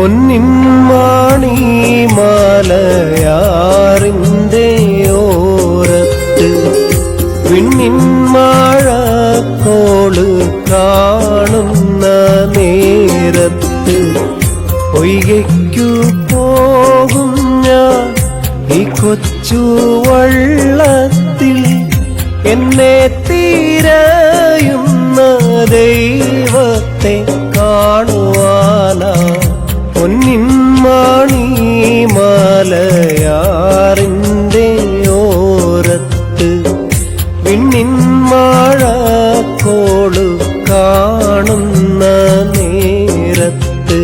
പൊന്നിൻ മാണി മാലയാറിന്റെ ഓരത്ത് വിണ്ണിൻ മഴ കോൾ കാണുന്ന നേരത്ത് ഒയ്യയ്ക്കു പോകും ഞാൻ ഈ കൊച്ചു വള്ളത്തിൽ എന്നെ തീരയുന്ന ദൈവത്തെ കാണുവാനാ മാലയാറിന്റെ ഓരത്ത് വിണ്ണിൻ മഴ കോളു കാണുന്ന നേരത്ത്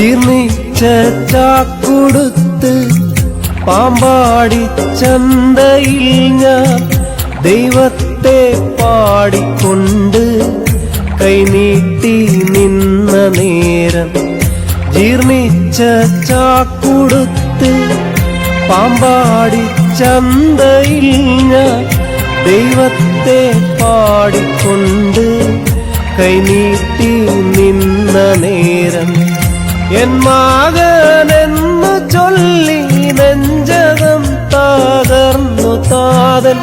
ജീർണിച്ച പാമ്പാടി ചന്തയിൽ ഞാൻ ദൈവത്തെ പാടിക്കൊണ്ട് കൈനീട്ടി നിന്ന നേരം ജീർണിച്ച ചാക്കൊടുത്ത് പാമ്പാടി ചന്തയിൽ ഞാൻ ദൈവത്തെ പാടിക്കൊണ്ട് കൈനീട്ടി നിന്ന നേരം എൻ മകനെന്നു ചൊല്ലി നെഞ്ചകം തകർന്നു താതൻ.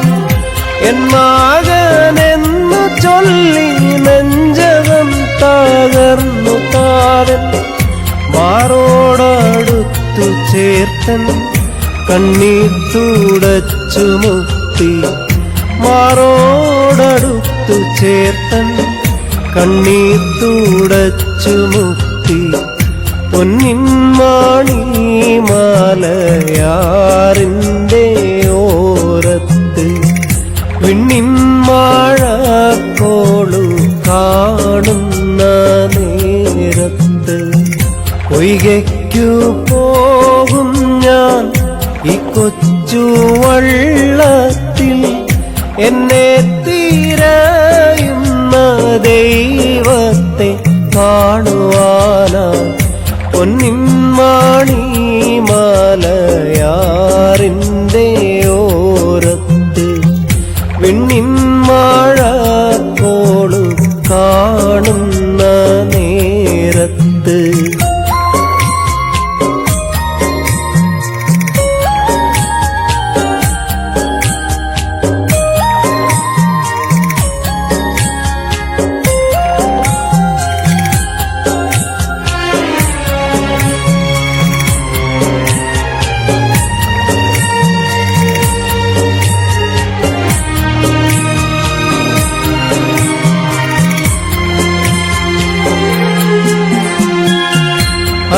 എൻ മകനെന്നു ചൊല്ലി നെഞ്ചകം തകർന്നു താതൻ. മാറോടടുത്തു ചേർത്തൻ കണ്ണീർ തുടച്ചു മുത്തി മാറോടടുത്തു ചേർത്തൻ കണ്ണീർ തുടച്ചു മുത്തി പൊന്നിൻ മാണി മാലയാറിന്റെ ഓരത്ത് വിണ്ണിൻ മാഴക്കോളു കാണുന്ന നേരത്ത്. ഒയ്കയ്ക്കു പോകും ഞാൻ ഈ കൊച്ചു വള്ളത്തിൽ എന്നെ തീരയുന്ന ദൈവത്തെ കാണുവാനാ പൊന്നിൻ മാണി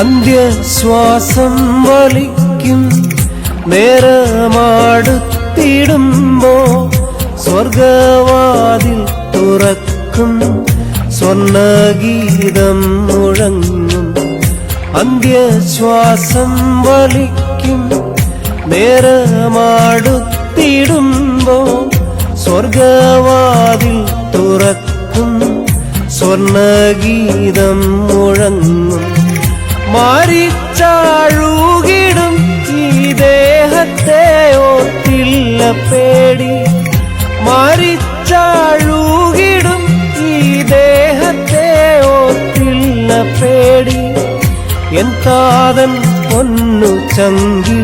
അന്ത്യശ്വാസം വലിക്കും നേരമാടുത്തിടുമ്പോ സ്വർഗവാതിൽ തുറക്കും. സ്വർണഗീതം മുഴങ്ങും. അന്ത്യശ്വാസം വലിക്കും നേരമാടുത്തിടുമ്പോ സ്വർഗവാതിൽ തുറക്കും. സ്വർണഗീതം മുഴങ്ങും. മാറിച്ചാഴുകിടും ഈ ദേഹത്തെ ഓർത്തില്ല പേടി. മാറിച്ചാഴുകിടും ഈ ദേഹത്തെ ഓർത്തില്ല പേടി. എൻ താതൻ പൊന്നു ചങ്കിൽ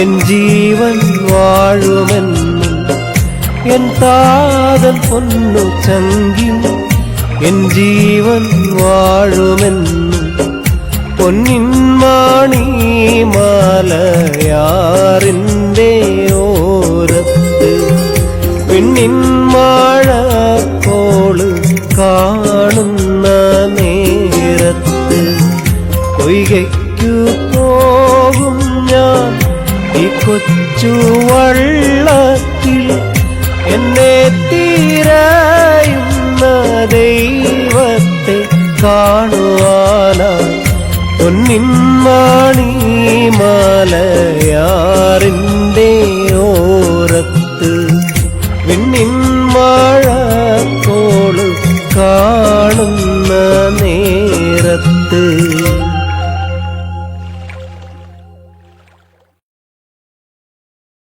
എൻ ജീവൻ വാഴുമെന്നും എൻ താതൻ പൊന്നു ചങ്കിൽ എൻ ജീവൻ വാഴുമെന്നും പൊന്നിൻ മാണി മാലയാറിന്റെ ഓരത്ത്. പെണ്ണിൻ മഴ കോൾ കാണുന്ന നേരത്ത്. പൊയ്കയ്ക്കു പോകും ഞാൻ ഈ കൊച്ചു വള്ളത്തിൽ. എന്നെ തീരായുന്ന ദൈവത്തെ കാണുവാനായി പൊന്നിൻ മാണി മാലയാറിന്റെ ഓരത്ത്